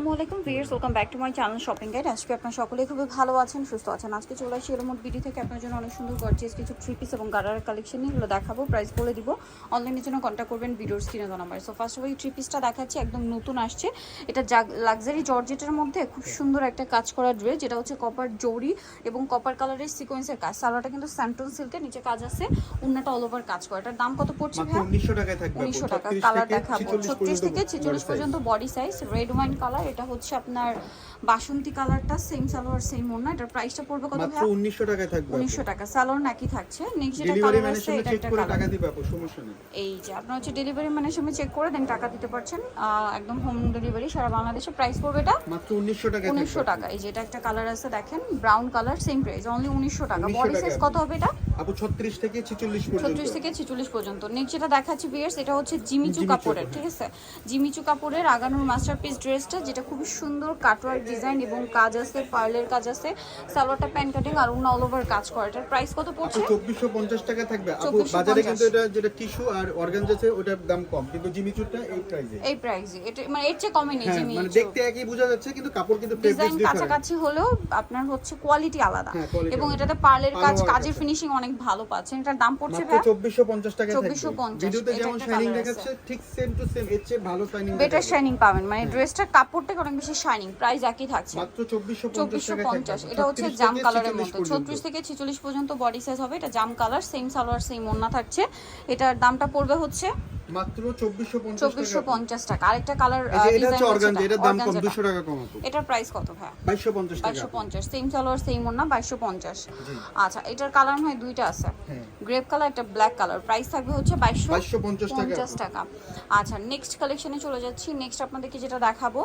আসসালামু আলাইকুম viewers welcome back to my channel shopping guide. আজকে আপনার সকলেই খুবই ভালো আছেন সুস্থ আছেন। আজকে চলে আসি এরমোট ভিডিও থেকে। আপনার জন্য অনেক সুন্দর গর্জিয়াস কিছু থ্রি পিস এবং গারার কালেকশন এগুলো দেখাবো প্রাইস বলে দিব। অনলাইনের জন্য কন্ট্যাক্ট করবেন ভিডিওর স্ক্রিনে দেওয়া number so first of all three পিসটা দেখাচ্ছি একদম নতুন আসছে। এটা লাক্সারি জর্জেটের মধ্যে খুব সুন্দর একটা কাজ করা ড্রেস যেটা হচ্ছে কপার জরি এবং কপার কালারের সিকোয়েন্সের কাজ। সালোয়ারটা কিন্তু স্যান্টন সিল্কের নিচে কাজ আছে উন্নাটা অল ওভার কাজ করা। এটার দাম কত পড়ছে ভাই 1900 টাকায় থাকবে আপু। উনিশশো টাকা। কালার দেখাবো। ছত্রিশ থেকে ছেচল্লিশ পর্যন্ত body size red wine colour এটা হচ্ছে আপনার বাসন্তী কালারটা সেম সালোয়ার সেম ওড়না। এটার প্রাইসটা পড়বে কত মাত্র ভাই 1900 টাকায় থাকবে উনিশশো টাকা। সালোয়ার নাকি থাকছে। নেক্সট যেটা কালার আছে এটা একটা কালার টাকা দিবে আপু সমস্যা নেই। এই যে আপনার হচ্ছে ডেলিভারি ম্যানের সময় চেক করে দেন টাকা দিতে পারছেন। একদম হোম ডেলিভারি সারা বাংলাদেশে প্রাইস পড়বে এটা। মাত্র 1900 টাকায় উনিশশো থাকবে টাকা। এই যে এটা একটা কালার আছে দেখেন brown colour same price only উনিশশো টাকা। 1900 বডি সাইজ কত হবে এটা? আপু 36 থেকে 46 পর্যন্ত। ছত্রিশ থেকে ছিচল্লিশ পর্যন্ত। নেক্সট যেটা দেখাচ্ছি বিয়ার্স এটা হচ্ছে জিমিচু কাপড়ের ঠিক আছে? জিমিচু কাপড়ের আগানোর মাস্টারপিস ড্রেসটা যেটা খুবই সুন্দর কাটওয়ার্ক ডিজাইন এবং কাজ আছে পার্লের কাজ আছে সালোয়ারটা প্যান কাটিং আর অন্য অল ওভার কাজ করা এটার প্রাইস কত পড়ছে? 2450 টাকা থাকবে। আপু বাজারে কিন্তু এটা যেটা টিস্যু আর অর্গানজা আছে ওটার দাম কম। কিন্তু জিমিচুরটা এই প্রাইসে এই প্রাইসে এটা মানে এর চেয়ে কমে নেই হ্যাঁ মানে দেখতে একই বোঝা যাচ্ছে কিন্তু কাপড় কিন্তু ডিজাইন ফেব্রিক ডিফারেন্ট কাছাকাছি হলেও আপনার হচ্ছে কোয়ালিটি আলাদা। হ্যাঁ, এবং এটাতে পার্লের কাজ কাজের ফিনিশিং অনেক ভালো পাচ্ছেন। এটার দাম পড়ছে ভাই 2450 টাকা থাকবে। 2450 ভিডিওতে যেমন শাইনিং দেখাচ্ছে ঠিক সেম টু সেম এর চেয়ে ভালো শাইনিং বেটার শাইনিং পাবেন। মানে ড্রেসটার কাপড়টা অনেক বেশি শাইনিং প্রাইস একই থাকছে। চব্বিশশো পঞ্চাশ এটা হচ্ছে জাম কালারের 46 মধ্যে ছত্রিশ থেকে ছেচল্লিশ পর্যন্ত বডি সাইজ হবে। এটা জাম কালার সেম সালোয়ার সেম ওন্না থাকছে। এটার দামটা পড়বে হচ্ছে মাত্র 2450 চব্বিশশো টাকা। আরেকটা কালার এটা হচ্ছে অর্গানজা এটার দাম কম 200 টাকা কম এটার প্রাইস কত ভাই 2250 টাকা। বাইশশো পঞ্চাশ সেম সালোয়ার সেম ওন্না বাইশশো পঞ্চাশ। জি। আচ্ছা এটার কালার হয় দুইটা আছে। হ্যাঁ। গ্রেপ কালার একটা ব্ল্যাক কালার প্রাইস থাকবে হচ্ছে 2250 টাকা। আচ্ছা নেক্সট কালেকশনে চলে যাচ্ছি। নেক্সট আপনাদেরকে যেটা দেখাবো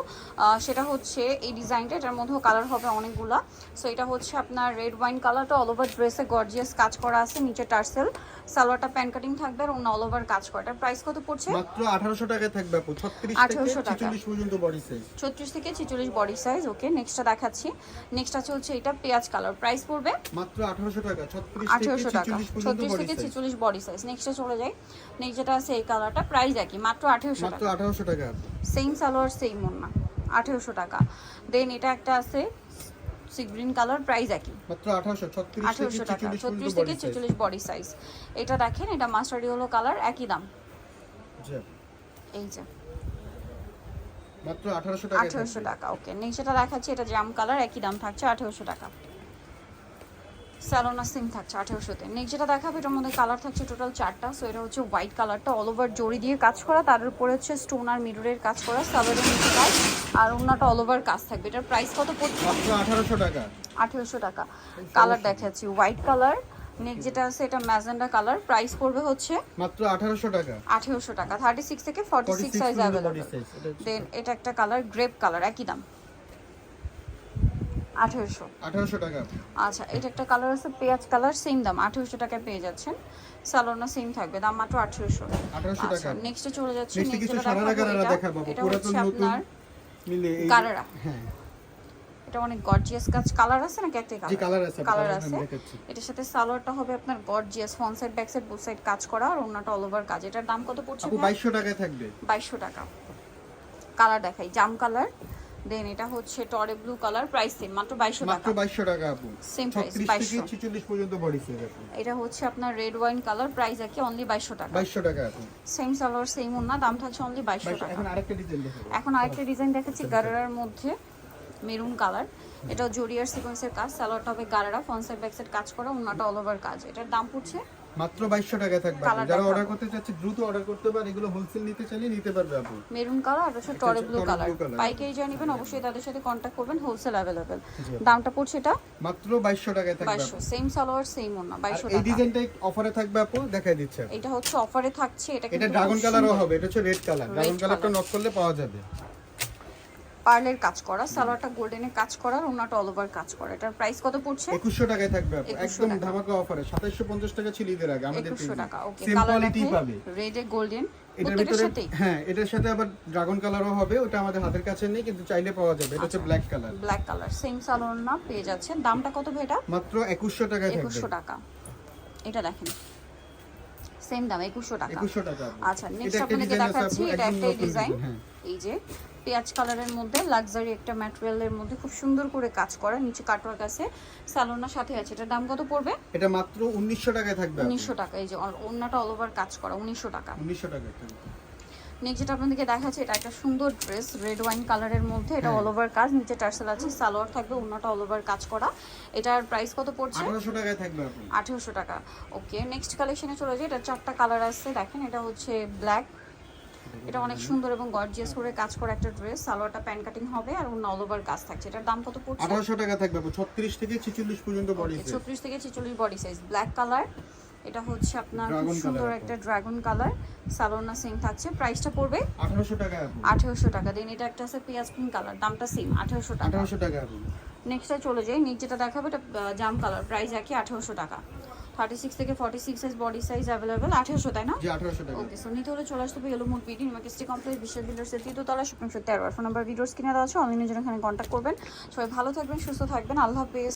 সেটা হচ্ছে এই ডিজাইনটা এটার মধ্যেও কালার হবে অনেকগুলা। সো এটা হচ্ছে আপনার রেড ওয়াইন কালারটা অল ওভার ড্রেসে গর্জিয়াস কাজ করা আছে। নিচে টার্সেল সালোয়ারটা প্যান কাটিং থাকবে আর অন্য অল ওভার কাজ করা। এটার প্রাইস কত পড়ছে? মাত্র 1800 টাকায় থাকবে আপু। 36 থেকে 1800 টাকা। 46 পর্যন্ত বডি সাইজ ছত্রিশ থেকে ছেচল্লিশ বডি সাইজ ওকে নেক্সটটা দেখাচ্ছি। নেক্সট আছে হচ্ছে এটা পেঁয়াজ কালার প্রাইস পড়বে? মাত্র 1800 টাকা 36 থেকে 46 পর্যন্ত ছত্রিশ বডি থেকে সাইজ ছেচল্লিশ বডি সাইজ নেক্সটে চলে যাই। নেক্সট যেটা আছে এই কালারটা প্রাইস একই মাত্র আঠেরোশো মাত্র টাকা। 1800 টাকা। সেম সালোয়ার সেম ওন্না আঠেরোশো টাকা। দেন এটা একটা আছে সি গ্রিন কালার প্রাইস একই। মাত্র 1800 36 থেকে টাকা 46 ছত্রিশ থেকে বডি সাইজ এটা দেখেন এটা মাস্টার্ড ইয়েলো কালার একই দাম। এই যে। মাত্র 1800 টাকা আঠেরোশো টাকা ওকে। দেখাচ্ছি এটা জাম কালার একই দাম থাকছে আঠেরোশো টাকা। স্যালোনা সিম থাকছে আঠেরোশোতে। নেক্সট যেটা দেখাবো এটার মধ্যে কালার থাকছে টোটাল চারটা। সো এটা হচ্ছে হোয়াইট কালারটা অল ওভার জড়ি দিয়ে কাজ করা। তার উপরে হচ্ছে স্টোন আর মিররের কাজ করা। সালোয়ারের নিচে কাজ। আর অন্যটা অল ওভার কাজ থাকবে। এটার প্রাইস কত পড়ছে? 1800 টাকা। আঠেরোশো টাকা। কালার দেখাচ্ছি হোয়াইট কালার নেক্সট যেটা আছে এটা ম্যাজেন্ডা কালার। প্রাইস পড়বে হচ্ছে মাত্র 1800 টাকা। আঠেরোশো টাকা। থার্টি সিক্স থেকে ফর্টি 46 সিক্স সাইজ হচ্ছে- দেন এটা একটা কালার গ্রেপ কালার একই দাম। আঠেরোশো। 1800 টাকা। আচ্ছা এটা একটা কালার আছে পেঁয়াজ কালার সেম দাম। আঠেরোশো টাকায় পেয়ে যাচ্ছেন। সালোনা সেম থাকবে দাম মাত্র আঠেরোশো। 1800 টাকা। নেক্সটে চলে যাচ্ছে নেক্সট কিছু সারারা দেখাবো পুরাতন নতুন মিলে গারারা। হ্যাঁ। এটা অনেক গর্জিয়াস কাজ। কালার আছে নাকি একটা জি কালার কালার আছে। কালার আছে এটার সাথে সালোয়ারটা হবে আপনার gorgeous front side back side both side কাজ করা আর অন্যটা অল ওভার কাজ। এটার দাম কত পড়ছে 2200 টাকায় থাকবে। বাইশশো টাকা। কালার দেখাই জাম কালার দেন এটা হচ্ছে টরে ব্লু কালার প্রাইস সেম মাত্র বাইশশো মাত্র টাকা 2200 টাকা আপু। Same price, 36 থেকে 46 পর্যন্ত বডি সাইজ আপু। এটা হচ্ছে আপনার রেড ওয়াইন কালার প্রাইস আছে অনলি বাইশশো টাকা। 2200 টাকা আপু। সেম সালোয়ার সেম ওনা দাম থাকছে অনলি বাইশশো 2200 টাকা। এখন আরেকটা ডিজাইন দেখাবো। এখন আরেকটা ডিজাইন দেখাচ্ছি গারারার মধ্যে। Maroon colour. এটা জরিয়ার সিকোয়েন্সের কাজ সালোয়ারটা হবে gharara front side back side কাজ করা ওনাটা অল ওভার কাজ। এটার দাম পড়ছে মাত্র 2200 টাকায় থাকবে যারা অর্ডার করতে চাচ্ছে দ্রুত অর্ডার করতে পারে এগুলো হোলসেল নিতে চাইলে নিতে পারবে আপু। মেরুন কালার আর হচ্ছে টরে ব্লু কালার। পাইকারি যা নেবেন অবশ্যই তাদের সাথে কন্ট্যাক্ট করবেন হোলসেল জি। দামটা পড়ছে এটা? মাত্র 2200 টাকায় থাকবে বাইশশো। আপু। সেম সালোয়ার সেম ওনা আর বাইশশো এই টাকা। ডিজাইনটাই অফারে থাকবে আপু দেখাই দিচ্ছে এটা হচ্ছে অফারে থাকছে এটা এটা ড্রাগন কালারও হবে এটা হচ্ছে রেড কালার ড্রাগন কালারটা নক করলে পাওয়া যাবে। পার্লের কাজ করা সালোয়ারটা গোল্ডেনে কাজ করা ওনাটা অল ওভার কাজ করা। এটার প্রাইস কত পড়ছে? 2100 টাকায় থাকবে 2100 একদম। ধামাকা অফারে 2750 টাকা ছিল ঈদের আগে আমাদের একুশশো টাকা ওকে কালার কোয়ালিটি পাবে। রেডে গোল্ডেন এটার ভিতরে হ্যাঁ এটার সাথে আবার ড্রাগন কালারও হবে ওটা আমাদের হাতের কাছে নেই কিন্তু চাইলে পাওয়া যাবে। এটা। হচ্ছে black colour black colour same salwar না পেয়ে যাচ্ছেন। দামটা কত ভাই এটা? মাত্র 2100 টাকায় থাকবে। একুশশো টাকা। এটা দেখেন। সেম দাম 2100 টাকা। 2100 টাকা আচ্ছা নেক্সট আপনাদেরকে দেখাচ্ছি এটা একটা ডিজাইন হ্যাঁ। এই যে পেঁয়াজ কালারের মধ্যে লাক্সারি একটা ম্যাটেরিয়ালের মধ্যে খুব সুন্দর করে কাজ করা নিচে কাটওয়ার্ক আছে স্যালোনার সাথে আছে। এটার দাম কত পড়বে? এটা মাত্র উনিশশো টাকায় থাকবে। উনিশশো টাকা এই যে ওড়নাটা অল ওভার কাজ করা উনিশশো টাকা। উনিশশো টাকায় থাকবে। নেক্সট যেটা আপনাদেরকে দেখাচ্ছে এটা একটা সুন্দর ড্রেস রেড ওয়াইন কালারের মধ্যে। এটা হ্যাঁ। অল ওভার কাজ নিচে টার্সেল আছে সালোয়ার থাকবে ওড়নাটা অল ওভার কাজ করা। এটার প্রাইস কত পড়ছে? আঠারোশো টাকায় থাকবে আঠেরোশো টাকা। ওকে নেক্সট কালেকশনে চলে যাই। এটা চারটা কালার আছে দেখেন এটা হচ্ছে ব্ল্যাক এটা অনেক সুন্দর এবং গর্জিয়াস করে কাজ করা একটা ড্রেস সালোয়ারটা প্যান কাটিং হবে আর অন্য অল ওভার কাজ থাকছে। এটার দাম কত পড়ছে? আঠারোশো টাকা থাকবে আপু ছত্রিশ থেকে ছেচল্লিশ পর্যন্ত বডি ছত্রিশ থেকে ছেচল্লিশ বডি সাইজ ব্ল্যাক কালার এটা হচ্ছে আপনার খুব সুন্দর একটা ড্রাগন কালার সালোনা সেম থাকছে। প্রাইসটা পড়বে আঠারোশো টাকা আপু আঠেরোশো টাকা। দেন এটা একটা আছে পেঁয়াজ পিঙ্ক কালার দামটা সেম আঠেরোশো টাকা। আঠারোশো টাকা আপু নেক্সটে চলে যাই। নিচ যেটা দেখাবো এটা জাম কালার প্রাইস একই আঠেরোশো টাকা। থার্টি সিক্স থেকে forty six size body size available আঠেরোশো তাই না? জি টাকা। ওকে সো নিতে হলে চলে আসতে হবে এলো মোট বিডি মার্কেস্টি কমপ্লেক্স বিশ্ব বিল্ডার্সের তৃতীয়তলা শপিং সত্যি আর ফোন নাম্বার ভিডিওস কিনে দেওয়া আছে। অনলাইনে জন্য এখানে কন্ট্যাক্ট করবেন। সবাই ভালো থাকবেন সুস্থ থাকবেন। আল্লাহ হাফেজ।